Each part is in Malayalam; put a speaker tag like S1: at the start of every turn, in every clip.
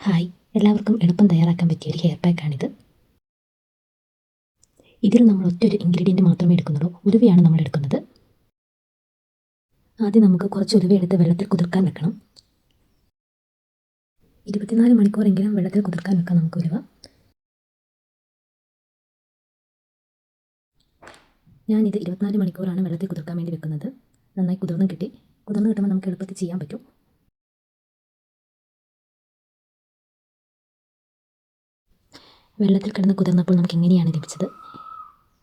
S1: ഹായ്. എല്ലാവർക്കും എളുപ്പം തയ്യാറാക്കാൻ പറ്റിയ ഒരു ഹെയർ പാക്കാണിത് ഇതിൽ നമ്മൾ ഒറ്റൊരു ഇൻഗ്രീഡിയന്റ് മാത്രമേ എടുക്കുന്നുള്ളൂ. ഉലുവയാണ് നമ്മൾ എടുക്കുന്നത്. ആദ്യം നമുക്ക് കുറച്ച് ഉലുവ എടുത്ത് വെള്ളത്തിൽ കുതിർക്കാൻ വെക്കണം. ഇരുപത്തിനാല് മണിക്കൂറെങ്കിലും വെള്ളത്തിൽ കുതിർക്കാൻ വെക്കാം നമുക്ക് ഉലുവ. ഞാനിത് ഇരുപത്തിനാല് മണിക്കൂറാണ് വെള്ളത്തിൽ കുതിർക്കാൻ വേണ്ടി വെക്കുന്നത്. നന്നായി കുതിർന്ന് കിട്ടി. കുതിർന്ന് കിട്ടുമ്പോൾ നമുക്ക് എളുപ്പത്തിൽ ചെയ്യാൻ പറ്റും. വെള്ളത്തിൽ കിടന്ന് കുതിർന്നപ്പോൾ നമുക്ക് എങ്ങനെയാണ് ലഭിച്ചത്?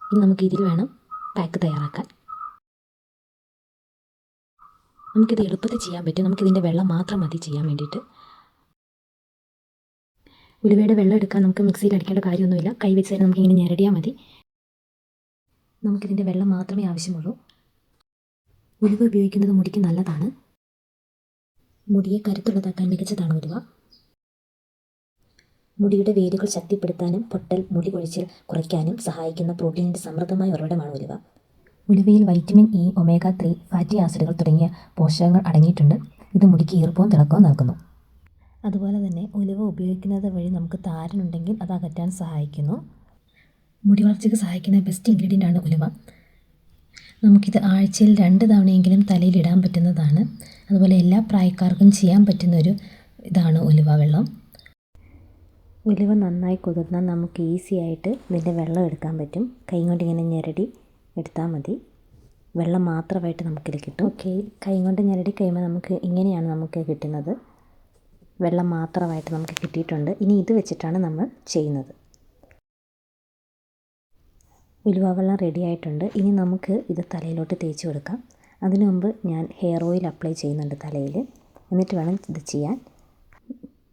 S1: ഇനി നമുക്ക് ഇതിൽ വേണം പാക്ക് തയ്യാറാക്കാൻ. നമുക്കിത് എളുപ്പത്തിൽ ചെയ്യാൻ പറ്റും. നമുക്കിതിന്റെ വെള്ളം മാത്രം മതി ചെയ്യാൻ വേണ്ടിയിട്ട്. ഉലുവയുടെ വെള്ളം എടുക്കാൻ നമുക്ക് മിക്സിയിൽ അടിക്കേണ്ട കാര്യമൊന്നുമില്ല. കൈ വെച്ച് തന്നെ നമുക്ക് ഇങ്ങനെ ഞെരടിയാൽ മതി. നമുക്കിതിന്റെ വെള്ളം മാത്രമേ ആവശ്യമുള്ളൂ. ഉലുവ ഉപയോഗിക്കുന്നത് മുടിക്ക് നല്ലതാണ്. മുടിയെ കരുത്തുള്ളതാക്കാൻ മികച്ചതാണ് ഉലുവ. മുടിയുടെ വേരുകൾ ശക്തിപ്പെടുത്താനും പൊട്ടൽ മുടി കൊഴിച്ചിൽ കുറയ്ക്കാനും സഹായിക്കുന്ന പ്രോട്ടീനിന്റെ സമൃദ്ധമായ ഉറവിടമാണ് ഉലുവ. ഉലുവയിൽ vitamin E omega three fatty ആസിഡുകൾ തുടങ്ങിയ പോഷകങ്ങൾ അടങ്ങിയിട്ടുണ്ട്. ഇത് മുടിക്ക് ഈർപ്പവും തിളക്കവും നൽകുന്നു. അതുപോലെ തന്നെ ഉലുവ ഉപയോഗിക്കുന്നത് വഴി നമുക്ക് താരനുണ്ടെങ്കിൽ അത് അകറ്റാൻ സഹായിക്കുന്നു. മുടി വളർച്ചയ്ക്ക് സഹായിക്കുന്ന ബെസ്റ്റ് ഇൻഗ്രീഡിയന്റ് ആണ് ഉലുവ. നമുക്കിത് ആഴ്ചയിൽ രണ്ട് തവണയെങ്കിലും തലയിൽ ഇടാൻ പറ്റുന്നതാണ്. അതുപോലെ എല്ലാ പ്രായക്കാർക്കും ചെയ്യാൻ പറ്റുന്ന ഒരു ഇതാണ് ഉലുവ വെള്ളം. ഉലുവ നന്നായി കുതിർന്നാൽ നമുക്ക് ഈസി ആയിട്ട് ഇതിന്റെ വെള്ളം എടുക്കാൻ പറ്റും. കൈ കൊണ്ട് ഇങ്ങനെ ഞെരടി എടുത്താൽ മതി. വെള്ളം മാത്രമായിട്ട് നമുക്കിത് കിട്ടും. ഓക്കെ കൈ കൊണ്ട് ഞെരടി കഴിയുമ്പോൾ നമുക്ക് ഇങ്ങനെയാണ് നമുക്ക് കിട്ടുന്നത്. വെള്ളം മാത്രമായിട്ട് നമുക്ക് കിട്ടിയിട്ടുണ്ട്. ഇനി ഇത് വെച്ചിട്ടാണ് നമ്മൾ ചെയ്യുന്നത്. ഉലുവ വെള്ളം റെഡി ആയിട്ടുണ്ട്. ഇനി നമുക്ക് ഇത് തലയിലോട്ട് തേച്ച് കൊടുക്കാം. അതിനു മുമ്പ് ഞാൻ ഹെയർ ഓയിൽ അപ്ലൈ ചെയ്യുന്നുണ്ട് തലയിൽ. എന്നിട്ട് വേണം ഇത് ചെയ്യാൻ.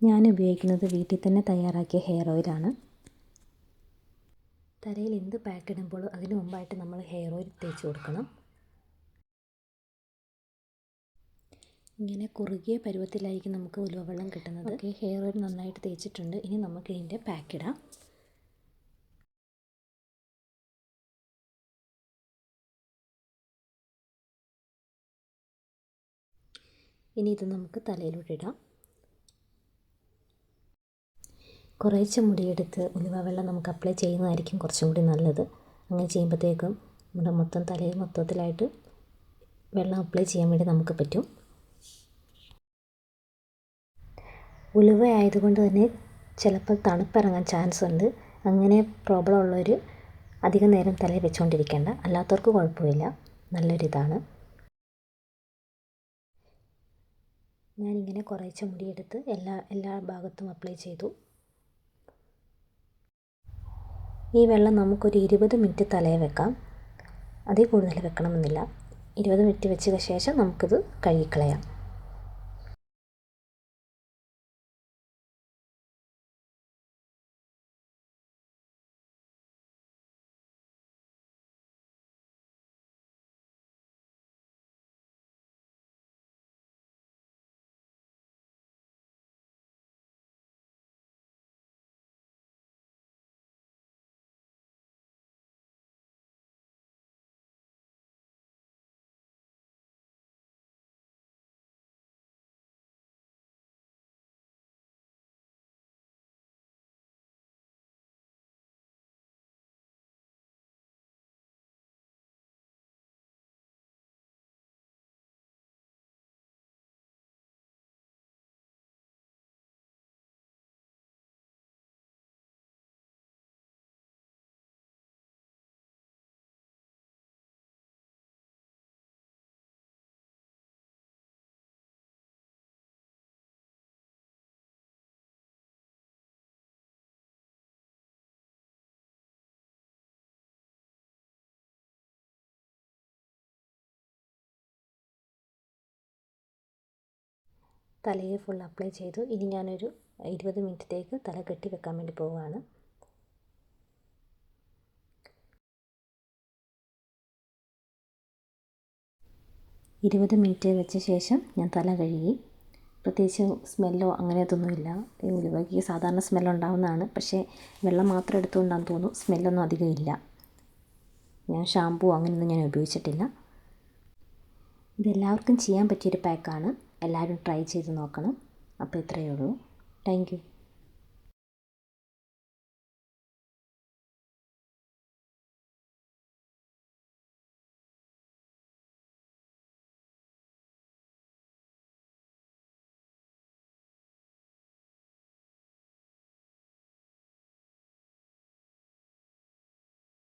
S1: ഞാൻ ഉപയോഗിക്കുന്നത് വീട്ടിൽ തന്നെ തയ്യാറാക്കിയ ഹെയർ ഓയിലാണ് തലയിൽ എന്ത് പാക്ക് ഇടുമ്പോഴും അതിന് മുമ്പായിട്ട് നമ്മൾ ഹെയർ ഓയിൽ തേച്ച് കൊടുക്കണം. ഇങ്ങനെ കുറുകിയ പരുവത്തിലായിരിക്കും നമുക്ക് ഉലുവെള്ളം കിട്ടുന്നത്. ഓക്കെ ഹെയർ ഓയിൽ നന്നായിട്ട് തേച്ചിട്ടുണ്ട്. ഇനി നമുക്ക് ഇതിന്റെ പാക്ക് ഇടാം. ഇനി ഇത് നമുക്ക് തലയിലൂടെ ഇടാം. കുറേശ്ശെ മുടിയെടുത്ത് ഉലുവ വെള്ളം നമുക്ക് അപ്ലൈ ചെയ്യുന്നതായിരിക്കും കുറച്ചും കൂടി നല്ലത്. അങ്ങനെ ചെയ്യുമ്പോഴത്തേക്കും നമ്മുടെ മൊത്തം തലയിൽ മൊത്തത്തിലായിട്ട് വെള്ളം അപ്ലൈ ചെയ്യാൻ വേണ്ടി നമുക്ക് പറ്റും. ഉലുവ ആയതുകൊണ്ട് തന്നെ ചിലപ്പോൾ തണുപ്പിറങ്ങാൻ ചാൻസ് ഉണ്ട്. അങ്ങനെ പ്രോബ്ലം ഉള്ളവർ അധികം നേരം തലയിൽ വെച്ചുകൊണ്ടിരിക്കേണ്ട അല്ലാത്തവർക്ക് കുഴപ്പമില്ല. നല്ലൊരിതാണ് ഞാനിങ്ങനെ കുറേശ്ശെ മുടിയെടുത്ത് എല്ലാ എല്ലാ ഭാഗത്തും അപ്ലൈ ചെയ്തു. ഈ വെള്ളം നമുക്കൊരു ഇരുപത് മിനിറ്റ് തലയിൽ വെക്കാം. അതിൽ കൂടുതൽ വെക്കണമെന്നില്ല. ഇരുപത് മിനിറ്റ് വെച്ചതിന് ശേഷം നമുക്കിത് കഴുകിക്കളയാം. തലയിൽ ഫുൾ അപ്ലൈ ചെയ്തു. ഇനി ഞാനൊരു ഇരുപത് മിനിറ്റത്തേക്ക് തല കെട്ടി വെക്കാൻ വേണ്ടി പോവുകയാണ്. ഇരുപത് മിനിറ്റ് വെച്ച ശേഷം ഞാൻ തല കഴുകി. പ്രത്യേകിച്ച് സ്മെല്ലോ അങ്ങനത്തൊന്നുമില്ല ഈ ഉലുവയ്ക്ക് സാധാരണ സ്മെല്ലുണ്ടാവുന്നതാണ് പക്ഷേ വെള്ളം മാത്രം എടുത്തുകൊണ്ടാണെന്ന് തോന്നുന്നു സ്മെല്ലൊന്നും അധികം ഇല്ല. ഞാൻ ഷാമ്പൂ അങ്ങനെയൊന്നും ഞാൻ ഉപയോഗിച്ചിട്ടില്ല. ഇതെല്ലാവർക്കും ചെയ്യാൻ പറ്റിയൊരു പാക്കാണ് എല്ലാവരും ട്രൈ ചെയ്ത് നോക്കണം. അപ്പോൾ ഇത്രയേ ഉള്ളൂ. Thank you.